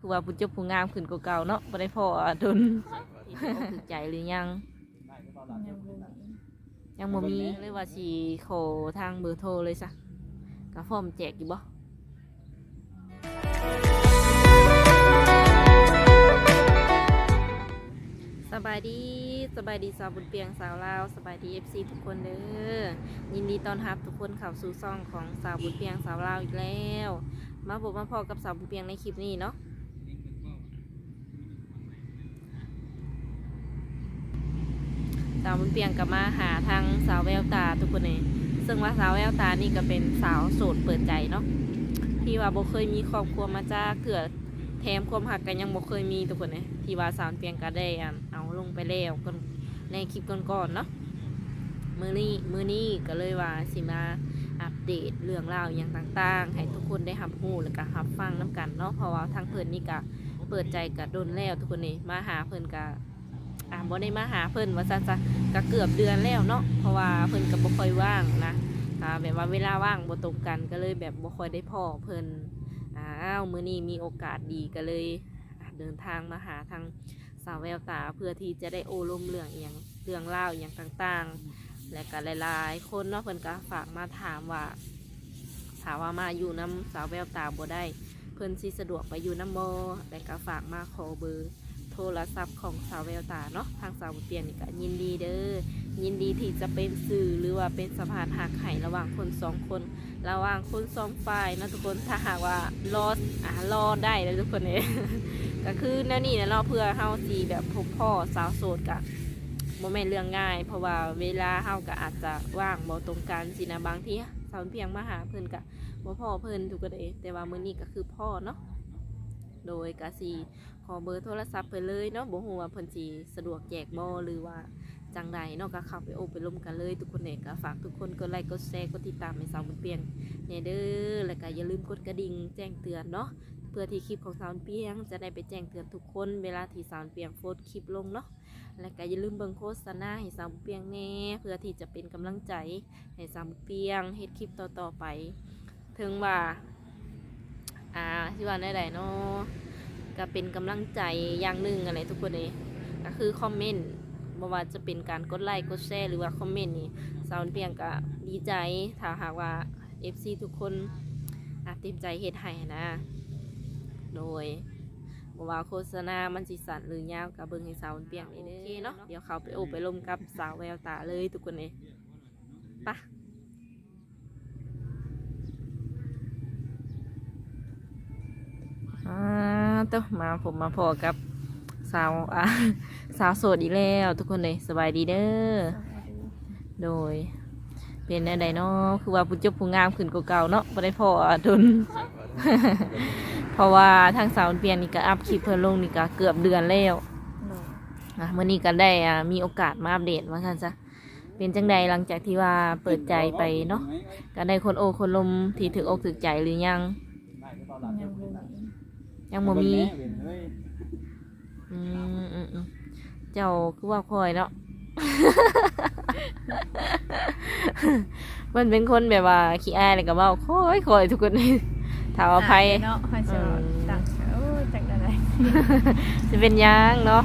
คือว่าผู้เจบผู้งามขึ้นกว่าเก่าเนาะบ่ได้พอดนที่ถูกอกถูกใจหรือยัง ยังบ่มีเลยว่าสิขอทางเบอร์โทรเลยซะกะพร้อมแจกอยู่บ่สบายดีสบายดีสาวบุญเปียงสาวลาวสบายดี FC ทุกคนเด้อยินดีต้อนรับทุกคนเข้าสู่ซ่องของสาวบุญเปียงสาวลาวอีกแล้ว มาพบมาพอกับสาวบุญเปียงในคลิปนี้เนาะาวบุญเปียงกับมาหาทางสาวแววตาทุกคนเองซึ่งว่าสาวแววตานี่ก็เป็นสาวโสดเปิดใจเนาะที่ว่าบ่เคยมีครอบครัวมาจากเถื่อแถมความหักกันยังบ่เคยมีทุกคนเองที่ว่าสาวเปียงก็ได้เอาลงไปแล้วก่อนในคลิปก่อนๆเนาะมือนี้มือนี้ก็เลยว่าสิมาอัปเดตเรื่องราวอย่างต่างๆ ให้ทุกคนได้รับรู้แล้วก็รับฟังน้กันเนาะเพราะว่าทางเพิ่นนี่ก็เปิดใจกับโดนแล้วทุกคนนี่มาหาเพิ่นก็ อ่าบ่ได้มาหาเพิ่นว่าซั่นซะก็เกือบเดือนแล้วเนาะเพราะว่าเพิ่นก็บ่ค่อยว่างนะอ่าแบบว่าเวลาว่างบ่ตรงกันก็เลยแบบบ่ค่อยได้พ้อเพิ่นอ้าวมื้อนี้มีโอกาสดีก็เลยเดินทางมาหาทางสาวแววตาเพื่อที่จะได้โอ้ลมเรื่องอย่างเรื่องเล่าอย่างต่างๆ และก็หลายๆ คนเนาะเพิ่นก็ฝากมาถามว่าถามว่ามาอยู่น้ำสาวแววตาบ่ได้ เพิ่นสิสะดวกไปอยู่น้ำบ่และก็ฝากมาขอเบอร์ ทรศัพท์ของสาวแววตาเนาะทางสาวบุญเปียนนี่ก็ยินดีเด้อยินดีที่จะเป็นสื่อหรือว่าเป็นสะพานหักไห่ระหว่างคนสองคน ระหว่างคนสองฝ่ายนะทุกคนถ้าหากว่ารอดอ่ารอดได้เลยทุกคนเนี่ยก็คือแนวนี้นะเนาเพื่อเฮาสีแบบพบพ่อสาวโสดกะโมเมนเรื่องง่าย เพราะว่าเวลาเฮาก็อาจจะว่างบ่ตรงกันสินะบางที่สาวเพียงมาหาเพิ่นกะบ่พ่อเพิ่นทุกคนเองแต่ว่ามื้อนี้ก็คือพ่อเนาะโดยกะสี อเบอร์โทรศัพท์ไปเลยเนาะบ่ฮู้ว่าเพิ่นสิสะดวกแจกบ่หรือว่าจังใดเนาะก็เข้าไปโอไปร่มกันเลย ทุกคนเนี่ยก็ฝากทุกคนกดไลค์กดแชร์กดติดตามให้สาวบุญเปลี่ยนเนี่ยเด้อแล้วก็อย่าลืมกดกระดิ่งแจ้งเตือนเนาะเพื่อที่คลิปของสาวเปียง จะได้ไปแจ้งเตือนทุกคนเวลาที่สาวเปียงโพสคลิปลงเนาะแล้วก็อย่าลืมเบิ่งโฆษณาให้สาวเปียงแน่เพื่อที่จะเป็นกำลังใจให้สาวเปียงเฮ็ดคลิปต่อๆไป ถึงว่าอ่าที่ว่าได้ๆเนาะ ก็เป็นกำลังใจอย่างหนึ่งอะไรทุกคนเลยก็คือคอมเมนต์บ่ว่าจะเป็นการกดไลค์กดแชร์หรือว่าคอมเมนต์นี่สาวเพียงก็ดีใจถ้าหากว่า FC ทุกคนอาเต็มใจเฮ็ดให้นะ โดยบ่ว่าโฆษณา มันสิสั้นหรือยาวก็เบิ่งให้สาวเปียงนี่เด้อเนาะเดี๋ยวเขาไปโอบไปลมกับสาวแววตาเลยทุกคนเลยปะอ่า ต้องมาผมมาพอกับสาวอ่าสาวโสดอีกแล้ว ทุกคนเลยสบายดีเด้อโดย เป็นแนวใดเนาะคือว่าผู้เจบผู้งามขึ้นกว่าเก่าเนาะบ่ได้พอดุน เพราะว่าทางสาวเปลี่ยนนี่ก็อัพคลิปเพิ่นลงนี่ก็เกือบเดือนแล้วอะมื้อนี้ก็ได้อ่ามีโอกาสมาอัปเดตว่าซั่นซะเป็นจังใดหลังจากที่ว่าเปิดใจไปเนาะก็ได้คนโอคนลมที่ถึกอกถึกใจหรือยัง ยังบ่มีอืมอืมอืมเจ้าคือว่าคอยเนาะ มันเป็นคนแบบว่าขี้อายเลยกับว่าคอยคอยทุกคนถามว่าไพเนาะคอยเสียตังโอ้ยจักอะไรจะเป็นหยังเนาะ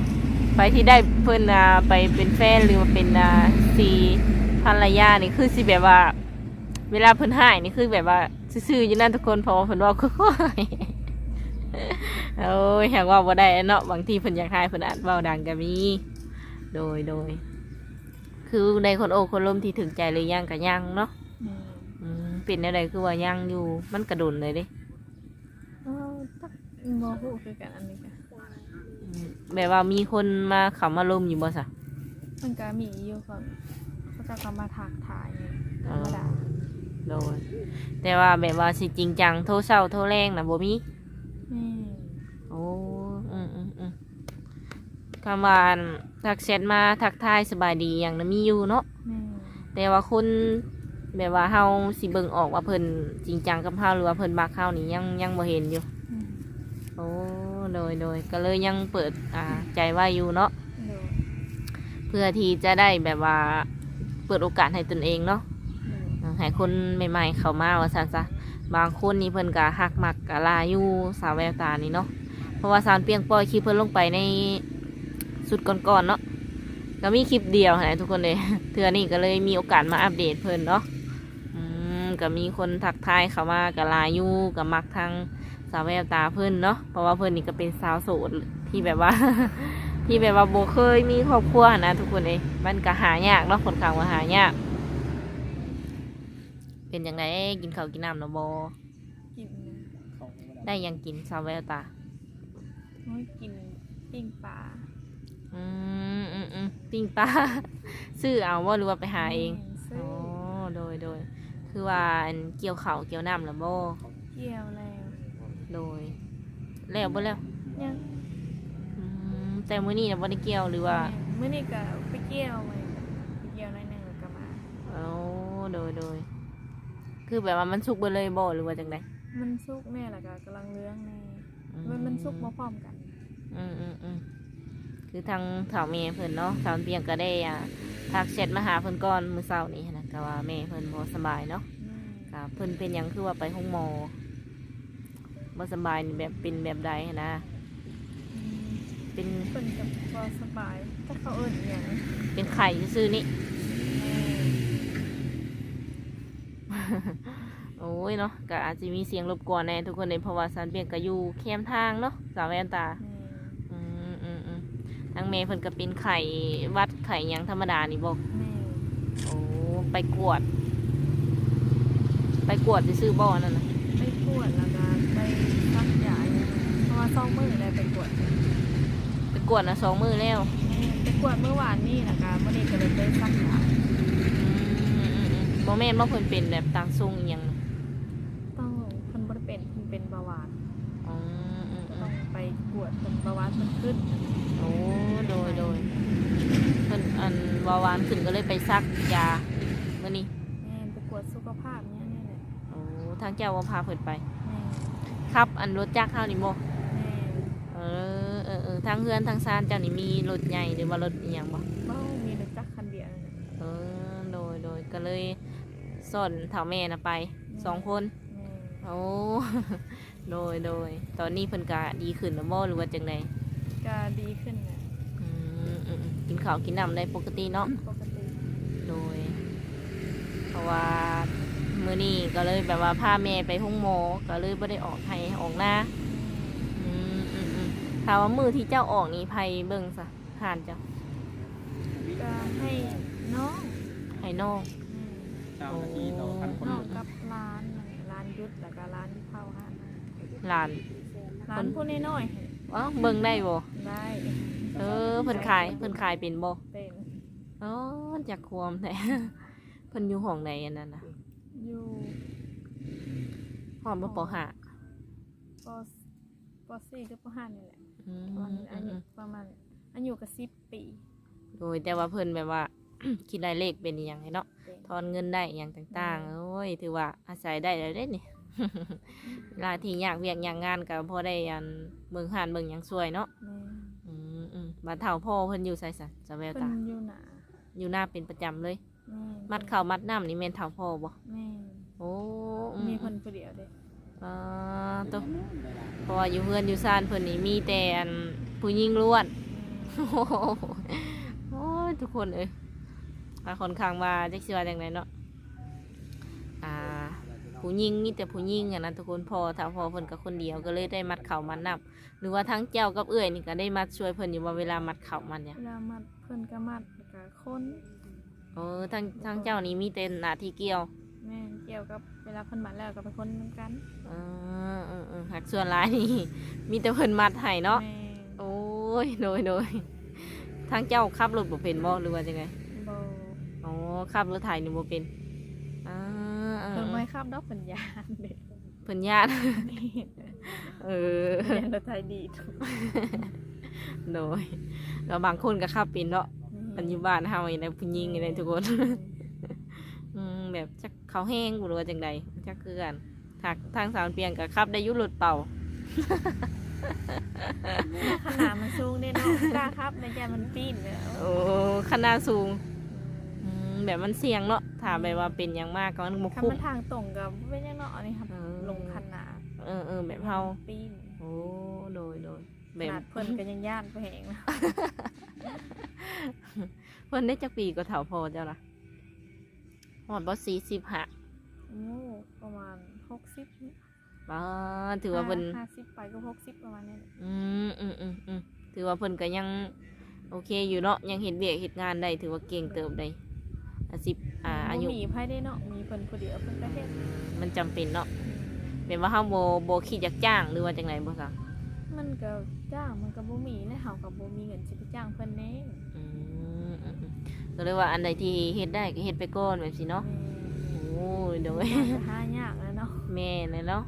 ไปที่ได้เพิ่นอ่าไปเป็นแฟนหรือว่าเป็นอ่าสีภรรยานี่คือสิแบบว่า เวลาเพิ่นหายนี่คือแบบว่าซื่อๆอยู่นั่นทุกคนเพอเพิ่นเว่าคอย โอ้ยอยากเว่าบ่ได้เนาะบางทีเพิ่นอยากหายเพิ่นอาจเว้าดังก็มี โดยโดย คือในคนโอคนลมที่ถึงใจหรือยังก็ยังเนาะอืมเป็นอะไรคือว่ายังอยู่มันกระดุนเลยเดิเออตักมอหูคือกันอันนี้กันแบบว่ามีคนมาเขามาลมอยู่บ่สะมันก็มีอยู่ก่อนเขาจะเข้ามาถักถ่ายธรรมดาโดยแต่ว่าแบบว่าสิจริงจังโทรเศร้าโทรแรงนะบ่มีนี่ โอ้อืมอืมอืมคำว่าทักแชทมาทักทายสบายดีอย่างนั้นมีอยู่เนาะนี่แต่ว่าคนแบบว่าเฮาสิเบิ่งออกว่าเพิ่นจริงจังกับเฮาหรือว่าเพิ่นมักเฮานี่ยังยังบ่เห็นอยู่อืมโอ้โดยโดยก็เลยยังเปิดอ่าใจไว่าอยู่เนาะโดยเพื่อที่จะได้แบบว่าเปิดโอกาสให้ตนเองเนาะ โดยให้คนใหม่ๆเข้ามาว่าซั่นซะบางคนนี่เพิ่นก็ฮักมักกะลาอยู่สาวแววตานี่เนาะ ราะว่าสารเปียงปล่อยคลิปเพิ่นลงไปในสุดก่อนๆเนาะก็มีคลิปเดียวนะทุกคนเลยเทื่อนี้ก็เลยมีโอกาสมาอัปเดตเพิ่นเนาะอืมก็มีคนทักทายเข้ามากับลายอยูกับมักทางสาวแววตาเพิ่นเนาะเพราะว่าเพิ่นนี่ก็เป็นสาวโสดที่แบบว่า ที่แบบว่าโบเคยมีครอบครัวนะทุกคนเลยมันก็หายากเนาะคนข่าวว่าหายากเป็นยังไงกินข้าวกินน้ำเนาะโบกินนะได้หยังกินสาวแววตา โอ้ยกินปิ้งปลาอืมอืมอืมปิ้งปลา ซื้อเอาว่าหรือว่าไปหาเองซื้อ๋ออโดยโดยคือว่าอันเกี่ยวเข่าวเกี่ยวน้ำแล้วบ่เกี่ยวแล้วโดย แล้วบ่แล้วยังอืมแต่มื้อนี้น่ะบ่ได้เกี่ยวหรือว่าเมื่อนี้ก็ไปเกี่ยวมาไปเกี่ยวหน้อยหนึงแล้วก็มา อ๋อโดยโดยคือแบบว่ามันสุกเบ่เลยบ่หรือว่าจังได มันสุกแน่แล้วก็กำลังเลื้องแน่ มันมันสุกมาพร้อมกัน อืมอืมอืมคือทางสาวเมย์เพิ่นเนาะสาวเปียงก็ได้อ่าทักแชทมาหาเพิ่นก่อนมื้อเช้านี้หั้นนะก็ว่าแม่เพิ่นบ่สบายเนาะแม่ค่ะเพิ่นเป็นหยังคือว่าไปห้องหมอบ่สบายนี่แบบเป็นแบบใดหั้นนะอืมเป็นเพิ่นกับพอสบายถ้าเขาเอิ้นอหย่างเป็นไข่ซื่อๆนี่แม่โอ้ ยเนาะก็อาจจะมีเสียงรบกวนแน่ทุกคนเลยเพราะว่าสันเปียงก็อยู่แคมทางเนาะสาวแวนตาแม่อืมอืมอืมทางเมย์เพิ่นก็เป็นไข่วัดไข่หยังธรรมดานี่บอกแม่โอ้ไปกวด ไปกวดจะซื้อบ่อนั่นนะไปกวดแล้วก็ไปซักยาอย่างเพราะว่าซ่องมือเลยไปกวดแม่ไปกวดนะสองมือแล้วไปกวดเมื่อวานนี่นะคะเมื่อนี้ก็เลยไปซักยาอืมอืมอืมอืมบ่แม่นว่าเพิ่นเป็นแบบต่างทรงอหยังนะต้องคนบริเป็นคนเป็นเบาหวาน อืมอืม ก็ อื ต้อ ม งไปกวดคน เบาหวานมันขึ้นโอ้โดยโดยเพิ่นอันวาวานขึ้นก็เลยไปซักยามื่อนี้แม่ไปกวดสุขภาพเนี่ยนี่แหละโอ้ทางเจ้าว่าพาเพิ่นไป แม่ครับ อันรถจักรเฮานี่บ่แม่เออเออเออทางเฮือนทางซานเจ้านี่มีรถใหญ่หรือว่ารถอีหยังบ่เบ้ามีรถจักรคันเดียวนั่นน่ะเออโดยโดยก็เลยสอนเฒ่าแม่น่ะไปสองคน แม่โอ้ โดยโดย ตอนนี้เพิ่นก็ดีขึ้นแล้วบ่หรือว่าจังได ก็ดีขึ้นนะอืมอืมอืมกินข้าวกินน้ำได้ปกติเนาะ ปกติโดย เพราะว่ามื้อนี้ก็เลยแบบว่าพาแม่ไปห้องหมอก็เลยบ่ได้ออกให้ออกหน้าอืมอืมอืมถามว่ามือที่เจ้าออกนี่ไผเบิ่งซะห่านจ้ะก็ให้น้องให้น้องอืมเจ้าหน้าที่ต่อพันคนน้องกับร้านนั่นร้านยุทธแล้วก็ร้านเผาหานหลาน ร้านผู้น้อย อ๋อเบิ่งได้บ่ๆได้เออเพิ่นขายเพิ่นขายเป็นบ่เป็นอ๋อจากความแท้เพิ่นอยู่ห้องไหนอันนั้นน่ะอยู่ห้องบ่ปห้าปปสี่หรือปห้านี่แหละอืมตอนอือามยุอืมประมาณอายุก็สิบปี โดยแต่ว่าเพิ่นแบบว่า คิดได้เลขเป็นอหย่างไรเนาะเป็น ทอนเงินได้อหย่างต่างๆโอ้ยถือว่าอาศัยได้แล้วเด้นี่ เวลาที่อยากเวียกอยากงานก็พอได้อันเบิ่งหานเบิ่งหยังช่วยเนาะแม่อืมอืมบาดเฒ่าพ่อเพิ่นอยู่ไสสันจะแววเพิ่ตานอยู่หนาอยู่หน้าเป็นประจำเลย แม่มัดข้าวมัดน้ำนี่แม่นเฒ่าพ่อบ่แม่โอ้อืมีคนผู้เดียวเด้อ่าตัวเพราะว่าอยู่เฮือนอยู่ซ่านเพิ่นนี่มีแต่อันผู้หญิงล้วน โอ้โหโอ้ยทุกคนเอ้ยอ่าค่อนข้างว่าจักสิว่าจังไดเนาะอ่า ผู้หญิงมีแต่ผู้หญิงอะนะทุกคนพอถ้าพอเพิ่นกับคนเดียวก็เลยได้มัดเข่ามันนับ หรือว่าทั้งเจ้ากับเอื้อยนี่ก็ได้มัดช่วยเพิ่นอยู่ว่าเวลามัดเข่ามันเนี่ยเวลามัดเพิ่นก็มัดแล้วก็คนเออทั้งทั้งเจ้านี่มีแต่หน้าที่เกี่ยวแม่เกี่ยวกับเวลาเพิ่นมัดแล้วก็เป็นคนเหมือนกันเออเออเออหักส่วนหลายนี่ มีแต่เพิ่นมัดให้เนาะแม่โอ้ยโดยโดยทั้งเจ้าขับรถบ่เป็นบ่หรือว่าจังไงบ่ อ๋อขับรถไถนี่บ่เป็นอ่า อ่าเพิ่นบ่ให้ขับดอกเพิ่นยานเด้เพิ่นญาติ เออยานรถไทยดีทุกโดยแล้วบางคนก็ขับเป็นเนาะปัจจุบันเฮานี่นะผู้หญิงนี่นะทุกคน อืมแบบจักเขาแห้งบ่รู้ว่าจังใดจักคือกันทางทางสาวเปียงก็ขับได้อยุรถเป่า ขนาดมันสูงเด้เนาะกล้าครับในใจมันปีนแล้วโอ้ขนาดสูงอืมแบบมันเสี่ยงเนาะ ถ้าแบบว่าเป็นอย่างมากก็มันบ่คันคุ้มมันทางตรงกับเป็นยังเนาะอันนี้ครับอืมลงคันนาเออเออแบบเฮาปีนโอ้โดยโดยแบขบนาดเพิ่นก็ยังย่านไปแหงนะเพิ่นได้จักปีก็เฒ่าพอเจ้าล่ะฮอดบ่40หะโอ้ประมาณหกสิบบ่ถือว่าเพิ่น ห้าสิบไปก็หกสิบประมาณนี้แหละอืมอืมอืมอืมถือว่าเพิ่นก็ยัง โอเคอยู่เนาะยังเห็นเวียกเฮ็ดงานได้ถือว่าเก่งเติบได้อาสิบ อ่าอายุบ่มีไผได้เนาะมีเพิ่นผู้เดียวเพิ่นก็เฮ็ดมันจำเป็นเนาะเป็นว่าเฮาบ่บ่คิดอยากจ้างหรือว่าจังไดบ่ซะมันก็จ้างมันก็บ่มีและเฮาก็บ่มีเงินสิไปจ้างเพิ่นแน่อืมอืมอืมก็เลยว่าอันใดที่เฮ็ดได้ก็เฮ็ดไปก่อนแบบสิเนาะโอ้ยโดย แม่หายากแล้วเนาะแม่เลยเนาะ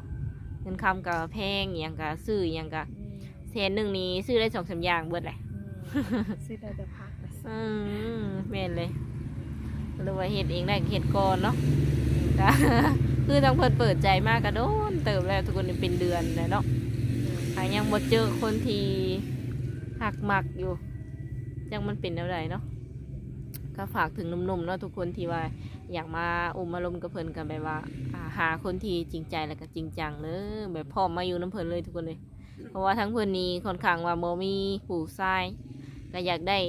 เงินคำกับแพงอหย่างกับซื้ออหย่างกับแม่แสนหนึ่งนี้ซื้อได้สองสามอย่างเบิดเลยแม่ซื้อได้แต่พักนะอืมแม่นเลย ก็เลยว่าเฮ็ดเองได้เฮ็ดก่อนเนาะคือทางเพิ่นเปิดใจมากกระโดนเติมแล้วทุกคนเป็นเดือนเลยเนาะหายังบ่เจอคนที่หักมักอยู่ ยังมันเป็นแนวใดเนาะก็ฝากถึงหนุ่มๆเนาะทุกคนที่ว่าอยากมาอุ้มมาลมกับเพิ่นกันแบบว่าหาคนที่จริงใจแล้วก็จริงจังเลยแบบพร้อมมาอยู่น้ำเพิ่นเลยทุกคนเลย เพราะว่าทั้งเพิ่นนี้ค่อนข้างว่าโมมีผู้ชายก็อยากได้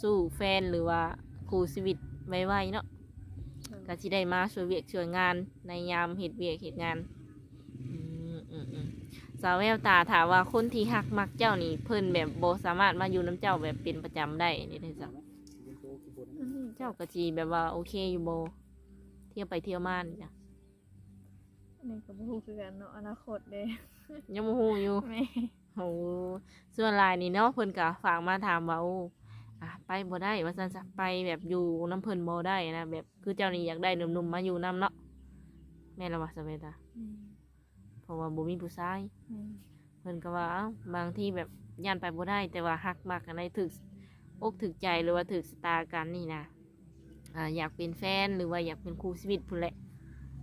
สู้แฟนหรือว่าคู่ชีวิต ไวๆเนาะก็สิได้มาช่วยเวียกช่วยงานในยามเหตุเวียกเหตุงานอืมอืมอืมสาวแววตาถามว่าคนที่หักมักเจ้านี่เพิ่นแบบโบสามารถมาอยู่น้ำเจ้าแบบเป็นประจำได้นี่ได้จ้ะอันนี้เจ้ากะจีแบบว่าโอเคอยู่โบ เที่ยวไปเที่ยวมานี่จ้ะอันนี้ก็บ่ฮู้คือกันเนาะอนาคตเด้ยังโมหูอยู่แม่โอ้ส่วนหลายนี่เนาะเพิ่นก็ฝากมาถามว่าโอ้อะไปบ่ได้ว่าซั่นซะไปแบบอยู่น้ำเพิ่นบ่ได้นะแบบคือเจ้านี่อยากได้หนุ่มๆมาอยู่นํเนาะแม่นละว่าสเวตาเพราะว่าบ่มีผู้ชายแม่เพิ่นก็ว่าเอ้าบางที่แบบย่านไปบ่ได้ แต่ว่าฮักมักกันได้ถึกอกถึกใจหรือว่าถึกสตากันนี่นะอ่าอยากเป็นแฟนหรือว่าอยากเป็นคู่ชีวิตพุ่นแหละ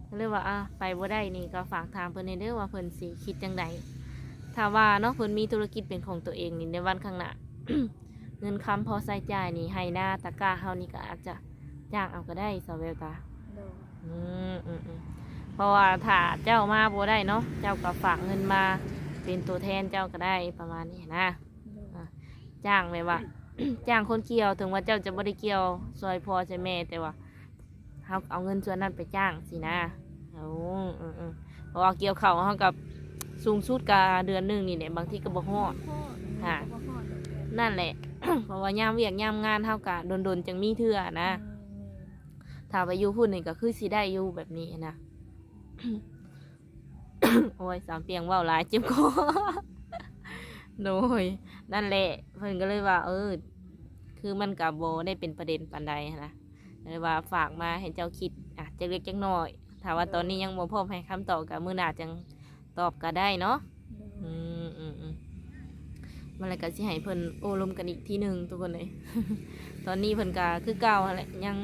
ก็เลยว่าอะไปบ่ได้นี่ก็ฝากถามเพิ่นในเด้อว่าเพิ่นสิคิดจังไดถ้าว่าเนาะเพิ่นมีธุรกิจเป็นของตัวเองนี่ในวันข้างหน้า เงินคำพอใช้จ่ายนี่ให้หน้าตะกร้าเฮานี่ก็อาจจะจ้างเอาก็ได้สาวเวลตาโดยอืมอืมอืมเพราะว่าถ้าเจ้ามาบ่ได้เนาะเจ้าก็ฝากเงินมาเป็นตัวแทนเจ้าก็ได้ประมาณนี้นะ โดยจ้างแบบว่า จ้างคนเกี่ยวถึงว่าเจ้าจะบ่ได้เกี่ยวซอยพ่อใช่แม่แต่ว่าเฮาเอาเงินส่วนนั้นไปจ้างสินะโอ้อืมอืมเพราะว่าเกี่ยวเขาวเฮากับสูงสุดกาเดือนหนึงนี่เนี่ยบางทีก็บ่ฮอด พ่อค่ะก็บ่ฮอดดอกเด้อนั่นแหละ เพราะว่ายามเวียกยามงานเท่ากับโดนๆจังมีเทื่อนะแม่ถ้าไปอยู่พูดนี่ก็คือสิได้อยู่แบบนี้นะ โอ้ยสามเปียงเว่าหลายเจ็บคอโดยนั่นแหละเพิ่นก็เลยว่า เออ คือมันกับโบได้เป็นประเด็นปันใดนะเลยว่าฝากมาให้เจ้าคิดอะจะเล็กจังน้อยถ้าว่าตอนนี้ยังบ่พร้อมให้คำตอบกับมือหน้าจังตอบก็ได้เนาะโดยอืมอืมอืม มันเลยก็สิให้เพิ่นโอ้ลมกันอีกทีหนึ่งทุกคนเลย ตอนนี้เพิ่นก็คือเก่าหั่นแหละยัง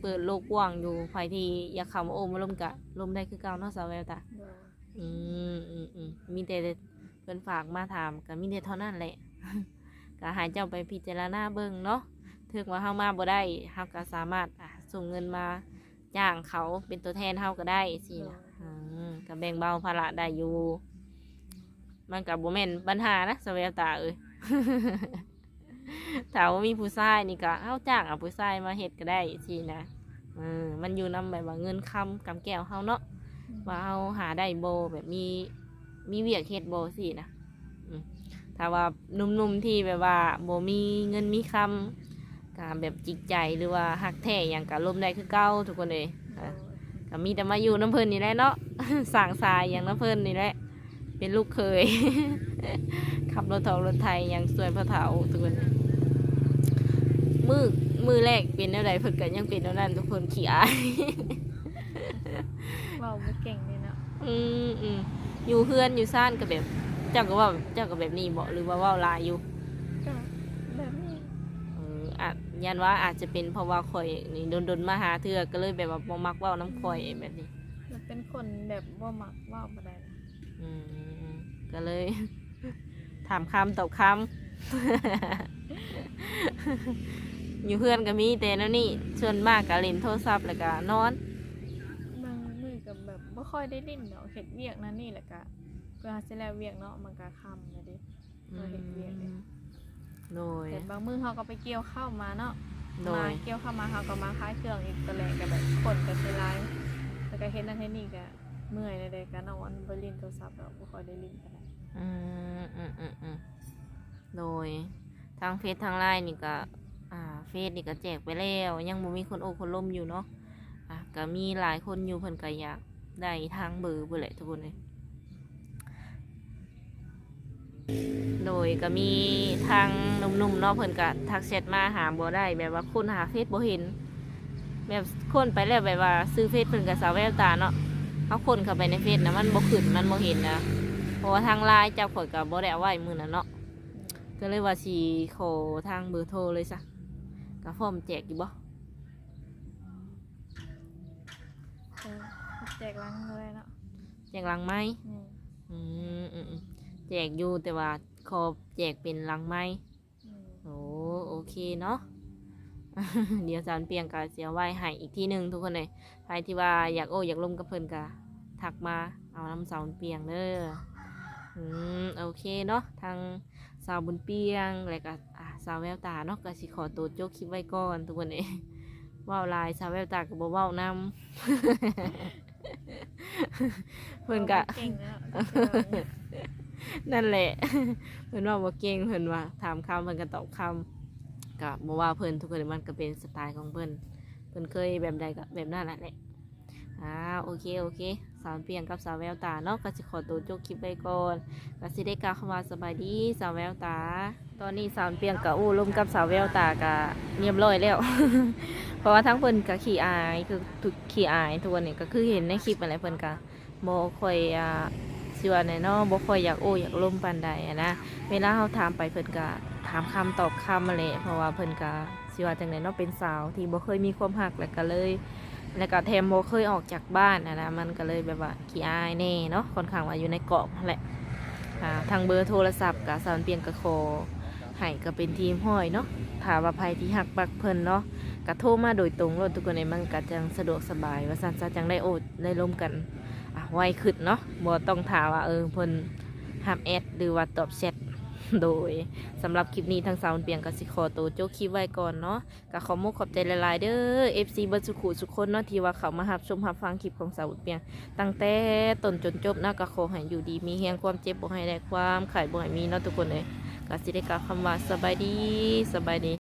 เปิดโลกกว้างอยู่ใครที่อยากเข้ามาโอ้มาลมกะลมได้คือเก่าเนาะสาวแววตาโดยอืมอืมอืมมีแต่เพิ่นฝากมาถามก็มีแต่เท่านั้นแหละก็ใหายเจ้าไปพิจารณาเบิ่งเนาะถึงว่าเฮามาบ่ได้เฮาก็สามารถอะส่งเงินมาจ้างเขาเป็นตัวแทนเฮาก็ได้สินะอืมก็แบ่งเบาภาระได้อยู่ มันกับบ่แมนปัญหานะสเวลตาเอ้ยถ้าว่ามีผู้ชายนี่ก็เฮาจ้างเอาผู้ชายมาเฮ็ดก็ได้สินะเออมันอยู่นำแบบว่าเงินคำกำแก้วเฮาเนาะว่าเฮาหาได้โบแบบมีมีเวียกเฮ็ดโบสินะอืมถ้าว่าหนุ่มๆที่แบบว่าโบมีเงินมีคำการแบบจิกใจหรือว่าหักแท้อย่างกะลมได้คือเก้าทุกคนเลยโดอะยก็มีแต่มาอยู่น้ำเพลินนี่แหละเนาะ สั่งสายอย่างน้ำเพลินนี่แหละ เป็นลูกเคย ขับรถทองรถไทยอย่างสวยพระเถาทุกคนเลยมือมือแรกเป็นอะไรเพิ่นก็ยังเป็นเท่านั้นทุกคนขี้อายเว้าบ่เก่งเลยเนาะอืมอืมอยู่เพื่อนอยู่ซ่านก็แบบ เจ้าก็ว่าเจ้าก็แบบนี้บ่หรือว่าเว่าหลายอยู่ก็แบบนี้เอออาจยันว่าอาจจะเป็นเพราะว่าข่อยนี่โดนๆมาหาเทือก็เลยแบบว่าบ่มักเว้าน้ำข่อยแบบนี้มันเป็นคนแบบบ่มักเว้าบ่ได้นะ อืมก็เลย ถามคำตอบคำ อยู่เพื่อนก็มีแต่นั่นนี่ส่วนมากก็เล่นโทรศัพท์แล้วก็นอน บางมื้อก็แบบบ่ค่อยได้ลิ้นเนาะเฮ็ดเวียกนั่นนี่แหละก็เพื่อสิแล้วเวียกเนาะมันก็ค่ำแล้วเดิอืบางมื้อเขาก็ไปเกี่ยวข้าวมาเนาะโดมาย เกี่ยวข้าวมาเขาก็มาคล้ายเครื่องอีกตัวแรงกับแบบคนก็ใช้ไลน์แล้วก็เฮ็ดนั่นเฮ็ดนี่ก็ เมื่อยในเด็กก็นอนบ่เล่นโทรศัพท์แล้วบ่ค่อยได้เล่นกันได้อืมอืมอืมอืมโดยทางเฟซทางไลน์นี่ก็อ่าเฟซนี่ก็แจกไปแล้วยังบ่มีคนโอคนล้มอยู่เนาะอะก็มีหลายคนอยู่เพิ่นก็อยากได้ทางเบอร์เพิ่แหละทุกคนเลยโดยก็มีทางหนุ่มๆเนาะเพิ่นก็ทักแชทมาหาบ่ได้แบบว่าคนหาเฟซบ่เห็นแบบคนไปแล้วแบบว่าซื้อเฟซเพิ่นก็สาวแววตาเนาะ เอาคนเข้าไปในเฟซนะมันบ่ขึ้นมันบ่เห็นนะเพราะว่าทางไลน์เจ้าข่อยกับบ่ได้เอาไว้มือนั้นเนาะก็เลยว่าสิขอทางเบอร์โทรเลยซะกับพร้อมแจกอยู่บ่เออแจกลังเลยเนาะแจกหลังไม้นี่อืมอืมอืมแจกอยู่แต่ว่าขอแจกเป็นหลังไม้นี่โอ้โอเคเนาะ เดี๋ยวสารเปียงกะเสียไว้ให้อีกที่หนึ่งทุกคนเลยใครที่ว่าอยากโอ้อยากลมกับเพิ่นกะทักมาเอาน้ำสาวบุญเปียงเด้ออืมโอเคเนาะทางสาวบุญเปียงแล้วก็อ่าสาวแววตาเนาะก็สิขอตัวโจกคลิปไว้ก่อนทุกคนเลยเว้าวลายสาวแววตาก็บ่เว้านำเพิ่นกะเก่งแล้วนั่นแหละเพิ่นว่าบ่เก่งเพิ่นว่าถามคำเพิ่นก็ตอบคำ ก็บ่ว่าเพิ่นทุกคนมันก็เป็นสไตล์ของเพิ่นเพิ่นเคยแบบใดก็แบบนั้นแหละแหละอ่าโอเคโอเคสาวเปียงกับสาวแววตาเนาะก็สิขอตัวจบคลิปไว้ก่อนก็สิได้กล่าวคำว่าสบายดีสาวแววตา ตอนนี้สาวเปียงกับอู้ลมกับสาวแววตาก็เรียบร้อยแล้ว เพราะว่าทั้งเพิ่นก็ขี้อายคือทุกขี้อายทุกวันนี้ก็คือเห็นในคลิปอะไรเพิ่นก็บ่ค่อยอ่าสิว่าแน่เนาะบ่ค่อยอยากโอ้อยากล้มปานใดอะนะเวลาเฮาถามไปเพิ่นก็ ถามคำตอบคำมาแหละเพราะว่าเพิ่นก็สิว่าจังไดเนาะเป็นสาว ที่บ่เคยมีความรักแล้วก็เลย แล้วก็แถมบ่เคยออกจากบ้านอะนะมันก็เลยแบบว่าขี้อายแน่เนาะค่อนข้างว่าอยู่ในกรอบแหละอ่าทางเบอร์โทรศัพท์ก็สาวเปียงก็ขอให้ก็เป็นทีมห้อยเนาะถ้าว่าใครที่ฮักปักเพิ่นเนาะก็โทรมาโดยตรงรถทุกคนในมันก็จังสะดวกสบาย ว่าซั่นซะจังได้โอดได้ร่มกันอะไวขึ้นเนาะบ่ต้องถามว่าเออเพิ่นห้ามแอดหรือว่าตอบแชท โดยสำหรับคลิปนี้ทางสาวเปียงกับสิคอตัวโจกคลิปไว้ก่อนเนาะกับขอมุกขอบใจหลายๆเด้อ FC เบิร์สุขุสุคนเนาะที่ว่าเขามาหับชมหับฟังคลิปของสาวเปียง ตั้งแต่ต้นจนจบนะก็ขอให้อยู่ดีมีแหงความเจ็บบ่ให้ได้ความไข่บ่ให้มีเนาะทุกคนเลยกับสิได้กล่าวคำว่าสบายดีสบายดี